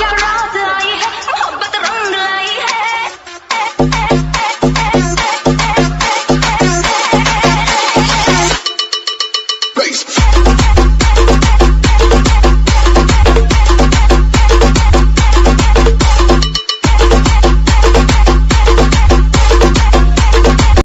क्या रात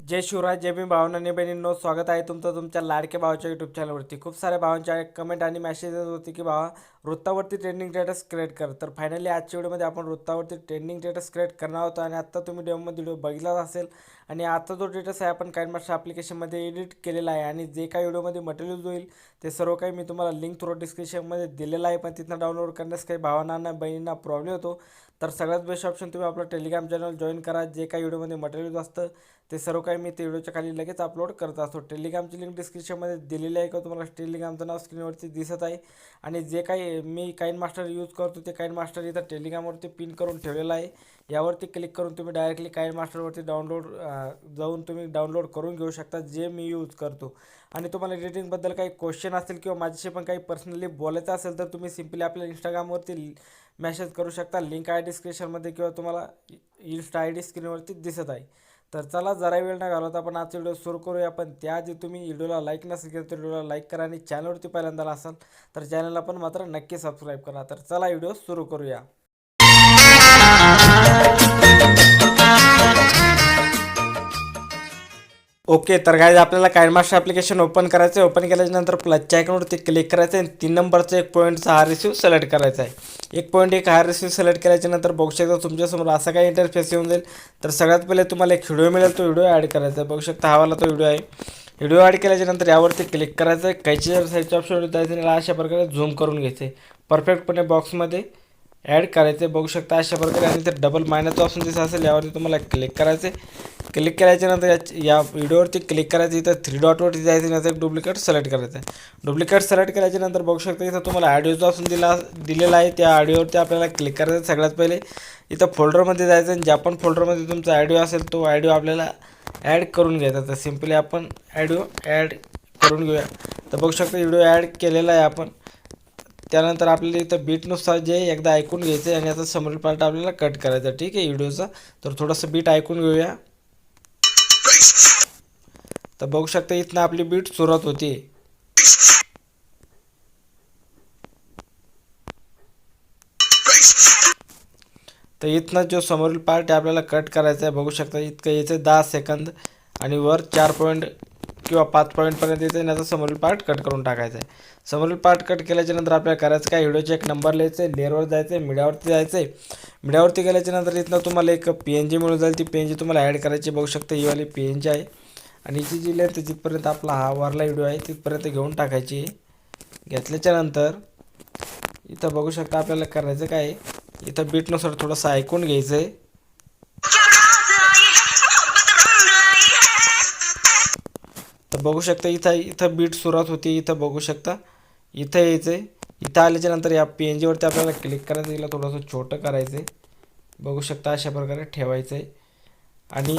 जय शिवराज जय मी भावनाने बहिणींनो स्वागत आहे तुमचं तुमच्या लाडक्या भावाच्या यूट्यूब चॅनलवरती खूप साऱ्या भावांच्या कमेंट आणि मेसेज होती की भावा वृत्तावरती ट्रेंडिंग स्टेटस क्रिएट कर. तर फायनली आजच्या व्हिडिओमध्ये आपण वृत्तावरती ट्रेंडिंग स्टेटस क्रिएट करणार होतो आणि आत्ता तुम्ही डेमोमध्ये व्हिडिओ बघितलाच असेल. आणि आता जो स्टेटस आहे आपण काही मास्टर ॲप्लिकेशनमध्ये एडिट केलेला आहे. आणि जे काही व्हिडिओमध्ये मटेरियल होईल ते सर्व काही मी तुम्हाला लिंक थ्रू डिस्क्रिप्शनमध्ये दिलेलं आहे. पण तिथनं डाउनलोड करण्यास काही भावनांना बहिणींना प्रॉब्लेम होतो तर सगळ्यात बेस्ट ऑप्शन तुम्ही आपलं टेलिग्राम चॅनल जॉईन करा. जे काही व्हिडिओमध्ये मटेरियल असतं ते सर्व काही मी ते व्हिडिओच्या खाली लगेच अपलोड करत असतो. टेलिग्रामची लिंक डिस्क्रिप्शनमध्ये दिलेली आहे का तुम्हाला टेलिग्रामचं नाव स्क्रीनवरती दिसत आहे. आणि जे काही मी काइन मास्टर यूज करतो ते काइन मास्टर इथं टेलिग्रामवरती पिन करून ठेवलेलं आहे. यावरती क्लिक करून तुम्ही डायरेक्टली काइन मास्टरवरती डाउनलोड जाऊन तुम्ही डाउनलोड करून घेऊ शकता जे मी यूज करतो. आणि तुम्हाला एडिटिंगबद्दल काही क्वेश्चन असतील किंवा माझ्याशी पण काही पर्सनली बोलायचं असेल तर तुम्ही सिम्पली आपल्या इंस्टाग्रामवरती मेसेज करू शकता. लिंक आहे डिस्क्रिप्शनमध्ये किंवा तुम्हाला इन्स्टा आय डी स्क्रीनवरती दिसत आहे. तर चला जरा वेळ न घालवता आपण आजचा व्हिडिओ सुरू करूया. पण त्याआधी तुम्ही व्हिडिओला लाईक नसेल केलं तर व्हिडिओला लाईक करा आणि चॅनलवरती पहिल्यांदा असाल तर चॅनलला पण मात्र नक्की सबस्क्राईब करा. तर चला व्हिडिओ सुरू करूया. ओके तर काय आपल्याला कायमास्टर ॲप्लिकेशन ओपन करायचं आहे ओपन केल्याच्यानंतर प्लसच्या आयकॉनवरती क्लिक करायचं आहे आणि तीन नंबरचा एक पॉईंटचा हा रिसिव्ह सिलेक्ट करायचा आहे एक पॉईंट एक हा रिसिव्ह सिलेक्ट केल्याच्यानंतर बघू शकता तुमच्यासमोर असा काही इंटरफेस येऊन जाईल. तर सगळ्यात पहिले तुम्हाला एक व्हिडिओ मिळेल. तो व्हिडिओ ॲड करायचा आहे. बघू शकता हावाला तो व्हिडिओ आहे. व्हिडिओ ॲड केल्याच्यानंतर यावरती क्लिक करायचं आहे कैची साईडच्या ऑप्शन जायचं आणि अशा प्रकारे झूम करून घ्यायचं आहे परफेक्टपणे बॉक्समध्ये ॲड करायचं आहे बघू शकता अशा प्रकारे. आणि ते डबल मायनसचं ऑप्शन जसं असेल यावरती तुम्हाला क्लिक करायचं आहे क्लिक केल्याच्यानंतर या या व्हिडिओवरती क्लिक करायचं इथं थ्री डॉटवरती जायचं नंतर एक डुप्लिकेट सिलेक्ट करायचं आहे. डुप्लिकेट सिलेक्ट केल्याच्यानंतर बघू शकता इथं तुम्हाला आयडिओचा असून दिला दिलेला आहे त्या ऑडिओवरती आपल्याला क्लिक करायचं सगळ्यात पहिले. इथं फोल्डरमध्ये जायचं आणि ज्या पण फोल्डरमध्ये तुमचा ऑडिओ असेल तो ऑडिओ आपल्याला ॲड करून घ्यायचा तर सिम्पली आपण ऑडिओ ॲड करून घेऊया. तर बघू शकता व्हिडिओ ॲड केलेला आहे आपण. त्यानंतर आपल्याला इथं बीटनुसार जे एकदा ऐकून घ्यायचं आहे आणि आता समोरील पार्ट आपल्याला कट करायचा ठीक आहे व्हिडिओचा तर थोडंसं बीट ऐकून घेऊया. तर बघू शकता इथनं आपली बीट सुरुवात होती. तर इथनं जो समोरील पार्ट आहे आपल्याला कट करायचा आहे. बघू शकता इतकं याचं दहा सेकंद आणि वर चार पॉईंट किंवा पाच पॉईंटपर्यंत येतं आणि याचा समोरील पार्ट कट करून टाकायचा आहे समोरील पार्ट कट केल्याच्यानंतर आपल्याला करायचं काय? व्हिडिओचे एक नंबर लिहायचं आहे लेअरवर जायचं आहे मीडियावरती जायचं आहे मीडियावरती गेल्याच्यानंतर इथनं तुम्हाला एक पी एन जी मिळून जाईल. ती पी एन जी तुम्हाला ॲड करायची बघू शकता. ही वाली पी एन जी आहे. आणि हिची जी लेंथ जिथपर्यंत आपला हा वरला व्हिडिओ आहे. तिथपर्यंत घेऊन टाकायची. घेतल्याच्यानंतर इथं बघू शकता आपल्याला करायचं काय? इथं बीटनुसार थोडंसं ऐकून घ्यायचं आहे बघू शकता इथं इथं बीट सुरुवात होती इथं बघू शकता. इथं यायचं आहे इथं आल्याच्यानंतर या पी एन जीवरती आपल्याला क्लिक करायचं तिला थोडंसं छोटं करायचं आहे बघू शकता अशा प्रकारे ठेवायचं आहे आणि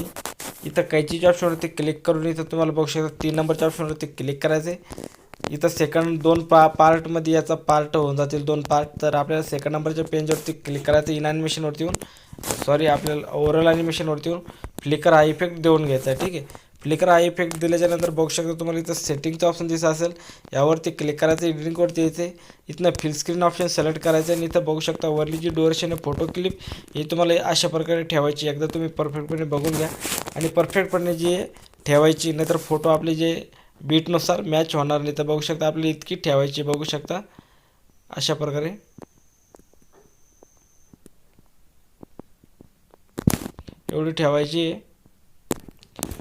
इथं कैचीच्या ऑप्शनवरती क्लिक करून इथं तुम्हाला बघू शकता तीन नंबरच्या ऑप्शनवरती क्लिक करायचं आहे इथं सेकंड दोन पा पार्टमध्ये याचा पार्ट होऊन जातील दोन पार्ट तर आपल्याला सेकंड नंबरच्या पेजवरती क्लिक करायचं इन ॲनिमेशनवरती येऊन. सॉरी आपल्याला ओव्हरऑल ॲनिमेशनवरती येऊन. फ्लिकर हा इफेक्ट देऊन घ्यायचा आहे ठीक आहे. फ्लिकर हा इफेक्ट दिल्याच्यानंतर बघू शकता तुम्हाला इथं सेटिंगचं ऑप्शन दिसत असेल. यावरती क्लिक करायचं एडिटिंगवरती येते इथनं फिल स्क्रीन ऑप्शन सिलेक्ट करायचं आणि इथं बघू शकता वरली जी डोरेशन आहे फोटो क्लिप ही तुम्हाला अशा प्रकारे ठेवायची. एकदा तुम्ही परफेक्टपणे बघून घ्या. आणि परफेक्टपणे जी आहे ठेवायची नाहीतर फोटो आपले जे बीटनुसार मॅच होणार नाही. तर बघू शकता आपली इतकी ठेवायची. बघू शकता. अशा प्रकारे. एवढी ठेवायची. आहे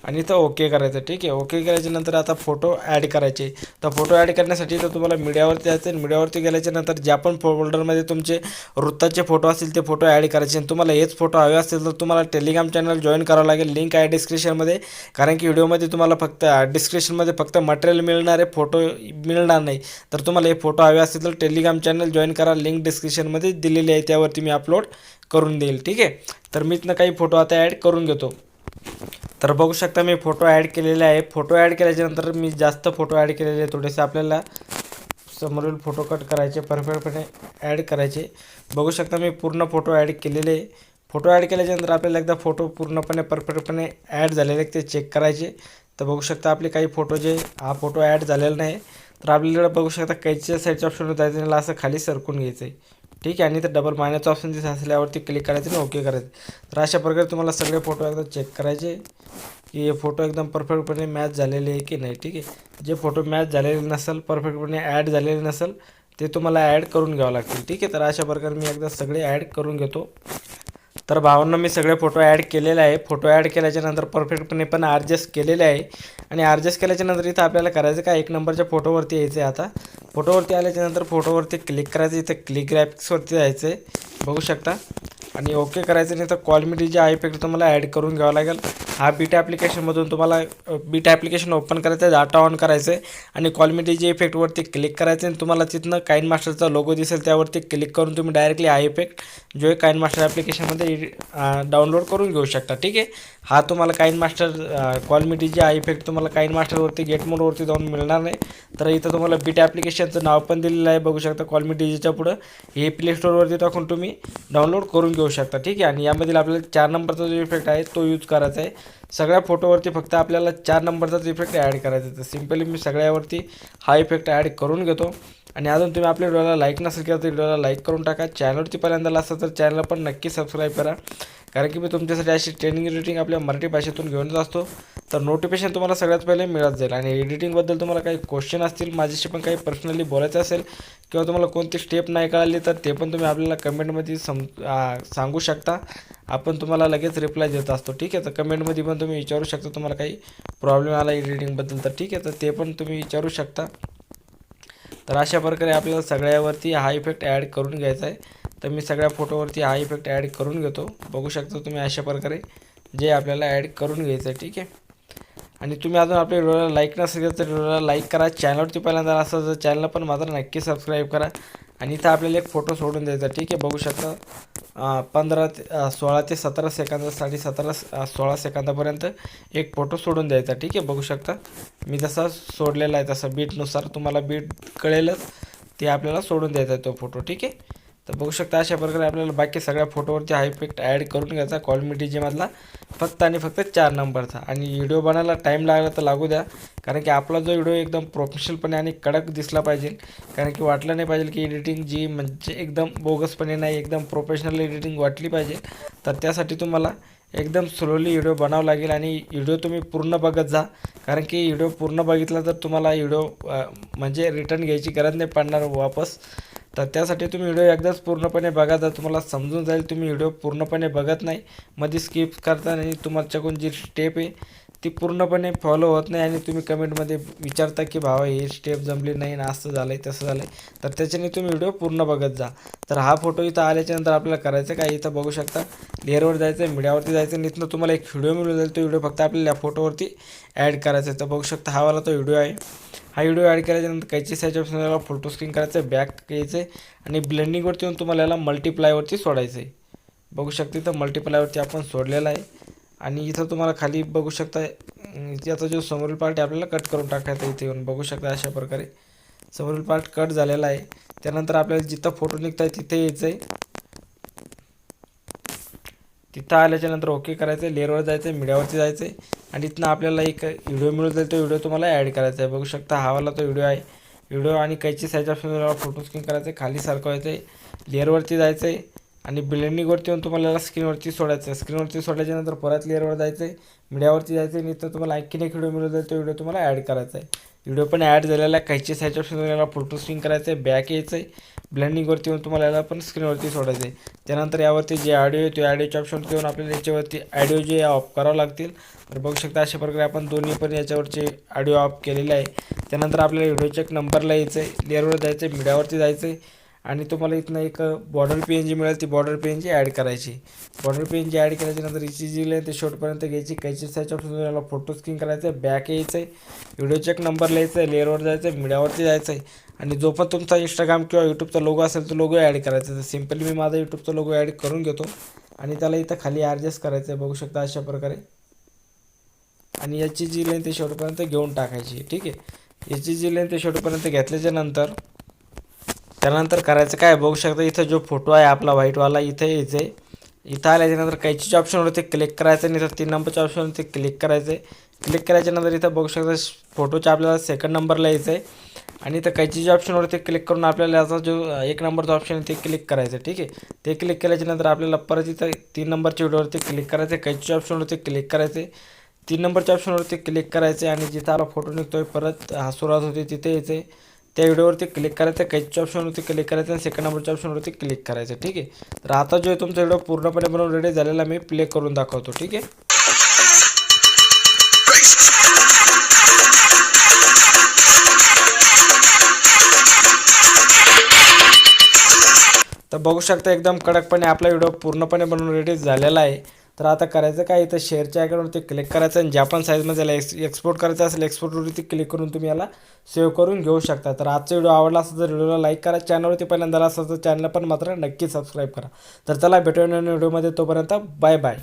आणि इथं ओके करायचं ठीक आहे? ओके केल्याच्यानंतर आता फोटो ॲड करायचे. तर फोटो ॲड करण्यासाठी तर तुम्हाला मीडियावरती जायचं मीडियावरती गेल्याच्यानंतर ज्या पण फोल्डरमध्ये तुमचे वृत्ताचे फोटो असतील ते फोटो ॲड करायचे. आणि तुम्हाला हेच फोटो हवे असतील तर तुम्हाला टेलिग्राम चॅनल जॉईन करावं लागेल. लिंक आहे डिस्क्रिप्शनमध्ये कारण की व्हिडिओमध्ये तुम्हाला फक्त डिस्क्रिप्शनमध्ये फक्त मटेरियल मिळणार आहे फोटो मिळणार नाही. तर तुम्हाला हे फोटो हवे असतील तर टेलिग्राम चॅनल जॉईन करा. लिंक डिस्क्रिप्शनमध्ये दिलेली आहे. त्यावरती मी अपलोड करून देईल. ठीक आहे? तर मी इथनं काही फोटो आता ॲड करून घेतो. तर बघू शकता मी फोटो ॲड केलेले आहे. फोटो ॲड केल्याच्यानंतर मी जास्त फोटो ॲड केलेले आहे थोडेसे आपल्याला समोरील फोटो कट करायचे परफेक्टपणे ॲड करायचे. बघू शकता मी पूर्ण फोटो ॲड केलेले आहे. फोटो ॲड केल्याच्यानंतर आपल्याला एकदा फोटो पूर्णपणे परफेक्टपणे ॲड झालेले ते चेक करायचे. तर बघू शकता आपले काही फोटो जे हा फोटो ॲड झालेला नाही. तर आपल्याला बघू शकता कैच्या साईडच्या ऑप्शनवर जायचं त्याला असं खाली सरकून घ्यायचं आहे ठीक आहे आणि तर डबल मायनसचा ऑप्शन दिसत असल्यावरती क्लिक करायचं आणि ओके करायचं. तर अशा प्रकारे तुम्हाला सगळे फोटो एकदा चेक करायचे की हे फोटो एकदम परफेक्टपणे मॅच झालेले आहे की नाही ठीक आहे? जे फोटो मॅच झालेले नसेल परफेक्टपणे ॲड झालेले नसेल ते तुम्हाला ॲड करून घ्यावं लागतील ठीक आहे? तर अशा प्रकारे मी एकदा सगळे ॲड करून घेतो. तर भावांना मी सगळे फोटो ॲड केलेले आहे. फोटो ॲड केल्याच्यानंतर परफेक्टपणे पण ॲडजस्ट केलेले आहे. आणि ॲडजस्ट केल्याच्यानंतर इथं आपल्याला करायचं काय? एक नंबरच्या फोटोवरती यायचं आहे आता. फोटोवरती आल्याच्यानंतर फोटोवरती क्लिक करायचं. इथं क्लिक ग्रॅफिक्सवरती जायचं आहे बघू शकता. आणि ओके करायचं नाही तर क्वालिटी जे आहे इफेक्ट तुम्हाला ॲड करून घ्यावं लागेल. हा बीट ॲप्लिकेशनमधून तुम्हाला बीट ॲप्लिकेशन ओपन करायचं आहे डाटा ऑन करायचं आहे आणि क्वालिटी जे इफेक्टवरती क्लिक करायचं आणि तुम्हाला तिथनं काइन मास्टरचा लोगो दिसेल त्यावरती क्लिक करून तुम्ही डायरेक्टली हा इफेक्ट जो आहे काइन मास्टर ॲप्लिकेशनमध्ये डाउनलोड करून घेऊ शकता. ठीक आहे? हा तुम्हाला काइन मास्टर क्वालिटी जे आहे इफेक्ट तुम्हाला काइन मास्टरवरती गेट मोडवरती जाऊन मिळणार नाही. तर इथं तुम्हाला बीट ॲप्लिकेशनचं नाव पण दिलेलं आहे. बघू शकता क्वालिटी डीजेच्या पुढं. हे प्ले स्टोअरवरती टाकून तुम्ही डाउनलोड करून घेऊ शकता ठीक आहे. आणि यामधील आपल्याला चार नंबरचा जो इफेक्ट आहे तो यूज करायचा आहे. सगळ्या फोटोवरती फक्त आपल्याला चार नंबरचाच इफेक्ट ॲड करायचा आहे. तर सिम्पली मी सगळ्यावरती हा इफेक्ट ॲड करून घेतो. आणि अजून तुम्ही आपल्या व्हिडिओला लाईक नसेल केलं तर व्हिडिओला लाईक करून टाका. चॅनलवरती पहिल्यांदा असेल तर चॅनलला पण नक्की सबस्क्राईब करा. कारण की मी तुमच्यासाठी अशी ट्रेनिंग रेटिंग आपल्या मराठी भाषेतून घेऊन असतो. तर नोटिफिकेशन तुम्हाला सगळ्यात पहिले मिळत जाईल. आणि एडिटिंगबद्दल तुम्हाला काही क्वेश्चन असतील माझ्याशी पण काही पर्सनली बोलायचं असेल किंवा तुम्हाला कोणती स्टेप नाही कळाली तर ते पण तुम्ही आपल्याला कमेंटमध्ये सम सांगू शकता. आपण तुम्हाला लगेच रिप्लाय देत असतो. ठीक आहे? तर कमेंटमध्ये पण तुम्ही विचारू शकता. तुम्हाला काही प्रॉब्लेम आला एडिटिंगबद्दल तर ठीक आहे? तर ते पण तुम्ही विचारू शकता. तर अशा प्रकारे आपल्याला सगळ्यावरती हा इफेक्ट ॲड करून घ्यायचा आहे. तर मी सगळ्या फोटोवरती हा इफेक्ट ॲड करून घेतो. बघू शकता तुम्ही अशा प्रकारे जे आपल्याला ॲड करून घ्यायचं आहे. ठीक आहे? आणि तुम्ही अजून आपल्या व्हिडिओला लाईक नसेल केलं तर व्हिडिओला लाईक करा. चॅनलवरती पहिल्यांदा असं तर चॅनलला पण मात्र नक्की सबस्क्राईब करा. आणि इथं आपल्याला एक फोटो सोडून द्यायचा. ठीक आहे बघू शकता. पंधरा ते सोळा ते सतरा सेकंदासाठी सतरा सोळा सेकंदापर्यंत एक फोटो सोडून द्यायचा. ठीक आहे बघू शकता. मी जसा सोडलेला आहे तसा बीटनुसार तुम्हाला बीट कळेलच. ते आपल्याला सोडून द्यायचा आहे तो फोटो ठीक आहे? तर बघू शकता अशा प्रकारे आपल्याला बाकी सगळ्या फोटोवरचे हा इफेक्ट ॲड करून घ्यायचा. क्वालिटी जेमधला फक्त आणि फक्त चार नंबरचा. आणि व्हिडिओ बनायला टाईम लागला तर लागू द्या. कारण की आपला जो व्हिडिओ एकदम प्रोफेशनलपणे आणि कडक दिसला पाहिजे. कारण की वाटलं नाही पाहिजे की एडिटिंग जी म्हणजे एकदम बोगसपणे नाही एकदम प्रोफेशनल एडिटिंग वाटली पाहिजे. तर त्यासाठी तुम्हाला एकदम स्लोली व्हिडिओ बनावं लागेल आणि व्हिडिओ तुम्ही पूर्ण बघत जा. कारण की व्हिडिओ पूर्ण बघितला तर तुम्हाला व्हिडिओ म्हणजे रिटर्न घ्यायची गरज नाही पडणार. वापस तर त्यासाठी तुम्ही व्हिडिओ एकदाच पूर्णपणे बघा. तर तुम्हाला समजून जाईल तुम्ही व्हिडिओ पूर्णपणे बघत नाही मध्ये स्किप करता नाही तुमच्याकडून जी स्टेप आहे ती पूर्णपणे फॉलो होत नाही आणि तुम्ही कमेंटमध्ये विचारता की भावा ही स्टेप जमली नाही ना असं झालं आहे तसं झालं आहे तर त्याच्याने तुम्ही व्हिडिओ पूर्ण बघत जा. तर हा फोटो इथं आल्याच्यानंतर आपल्याला करायचं काय? इथं बघू शकता. लेअरवर जायचं आहे मीडियावरती जायचं आणि इथनं तुम्हाला एक व्हिडिओ मिळून जाईल. तो व्हिडिओ फक्त आपल्याला या फोटोवरती ॲड करायचा आहे. तर बघू शकता हा वाला तो व्हिडिओ आहे. हा व्हिडिओ ॲड केल्याच्यानंतर काहीची साईज ऑप्शन याला फोटो स्क्रीन करायचं आहे बॅक घ्यायचं आहे आणि ब्लेंडिंगवरती येऊन तुम्हाला याला मल्टिप्लायवरती सोडायचं आहे बघू शकता इथं मल्टिप्लायवरती आपण सोडलेला आहे. आणि इथं तुम्हाला खाली बघू शकता याचा जो समोरील पार्ट आहे आपल्याला कट करून टाकायचा इथे येऊन. बघू शकता अशा प्रकारे. समोरील पार्ट कट झालेला आहे. त्यानंतर आपल्याला जिथं फोटो निघत आहे तिथे यायचं आहे तिथं आल्याच्यानंतर ओके करायचं आहे लेअरवर जायचं आहे मीडियावरती जायचं आहे आणि तिथनं आपल्याला एक व्हिडिओ मिळून जाईल तो व्हिडिओ तुम्हाला ॲड करायचा आहे. बघू शकता हावाला तो व्हिडिओ आहे. व्हिडिओ आणि कैची साईज ऑप्शन फोटो स्क्रीन करायचं आहे खाली सरकवायचं आहे लेअरवरती जायचं आहे आणि बिल्डिंगवरती येऊन तुम्हाला याला स्क्रीनवरती सोडायचं आहे स्क्रीनवरती सोडल्याच्यानंतर परत लेअरवर जायचं आहे मीडियावरती जायचं आहे इथं तुम्हाला आणखीन एक व्हिडिओ मिळून जाईल तो व्हिडिओ तुम्हाला ॲड करायचा आहे. व्हिडिओ पण ॲड झालेला आहे. कैची साईज ऑप्शन फोटो स्क्रीन करायचं आहे बॅक यायचं आहे ब्लेंडिंगवरती येऊन तुम्हाला याला पण स्क्रीनवरती सोडायचं आहे त्यानंतर यावरती जे ऑडिओ आहे ते ऑडिओच्या ऑप्शन घेऊन आपल्याला याच्यावरती ऑडिओ जे ऑफ करावं लागतील. तर बघू शकता अशा प्रकारे आपण दोन्ही पण याच्यावरचे ऑडिओ ऑफ केलेले आहे. त्यानंतर आपल्याला व्हिडिओच्या एक नंबरला यायचं आहे लेअरवर जायचं आहे मीडियावरती जायचं आहे आणि तुम्हाला इथनं एक बॉर्डर पी एन जी मिळेल. ती border P N G add करायची. Border P N G add केल्याच्यानंतर हिची जी लेन ते शॉर्टपर्यंत घ्यायची. कैची साईज ऑप्शन याला फोटो स्किन करायचं आहे बॅक यायचं आहे व्हिडिओ चेक नंबरला यायचं आहे लेअरवर जायचं आहे मीडियावरती जायचं आहे आणि जो पण तुमचा इंस्टाग्राम किंवा यूट्यूबचा लोगो असेल तो लोगो ॲड करायचा. तर सिम्पली मी माझा यूट्यूबचा लोगो ॲड करून घेतो. आणि त्याला इथं खाली ॲडजस्ट करायचं आहे. बघू शकता अशा प्रकारे. आणि याची जी लेंथ आहे शेवटपर्यंत घेऊन टाकायची. ठीक आहे? याची जी लेंथ आहे शेवटपर्यंत घेतल्याच्या नंतर त्यानंतर करायचं काय? बघू शकता इथं जो फोटो आहे आपला व्हाईटवाला इथं यायचं आहे. इथं आल्याच्यानंतर कैचीच्या ऑप्शनवरती क्लिक करायचं आणि इथं तीन नंबरच्या ऑप्शनवरती क्लिक करायचं आहे. क्लिक करायच्यानंतर इथं बघू शकता फोटोच्या आपल्याला सेकंड नंबरला यायचं आहे. आणि इथं कैचीच्या ऑप्शनवरती क्लिक करून आपल्याला याचा जो एक नंबरचा ऑप्शन आहे ते क्लिक करायचं ठीक आहे? ते क्लिक केल्याच्यानंतर आपल्याला परत इथं तीन नंबरच्या व्हिडिओवरती क्लिक करायचं आहे ऑप्शनवरती क्लिक करायचे तीन नंबरच्या ऑप्शनवरती क्लिक करायचे आणि जिथं आपला फोटो निघतोय परत हा सुरुवात होते तिथे यायचे त्या व्हिडिओवरती क्लिक करायचं कैचच्या ऑप्शनवरती क्लिक करायचं आणि सेकंड नंबरच्या ऑप्शनवरती क्लिक करायचं ठीक आहे? तर आता जो आहे तुमचा व्हिडिओ पूर्णपणे बनवून रेडी झालेला मी प्ले करून दाखवतो ठीक आहे? तर बघू शकता एकदम कडकपणे आपला व्हिडिओ पूर्णपणे बनवून रेडी झालेला आहे. तर आता करायचं काय इथं शेअरच्या आयकॉनवरती क्लिक करायचं आणि ज्या पण साईजमध्ये याला एक्स एक्सपोर्ट करायचं असेल एक्सपोर्टवरती क्लिक करून तुम्ही याला सेव्ह करून घेऊ शकता. तर आजचा व्हिडिओ आवडला असेल तर व्हिडिओला लाईक करा. चॅनलवरती पहिल्यांदा असेल तर चॅनल पण मात्र नक्की सबस्क्राईब करा. तर चला भेटूया व्हिडिओमध्ये तोपर्यंत बाय बाय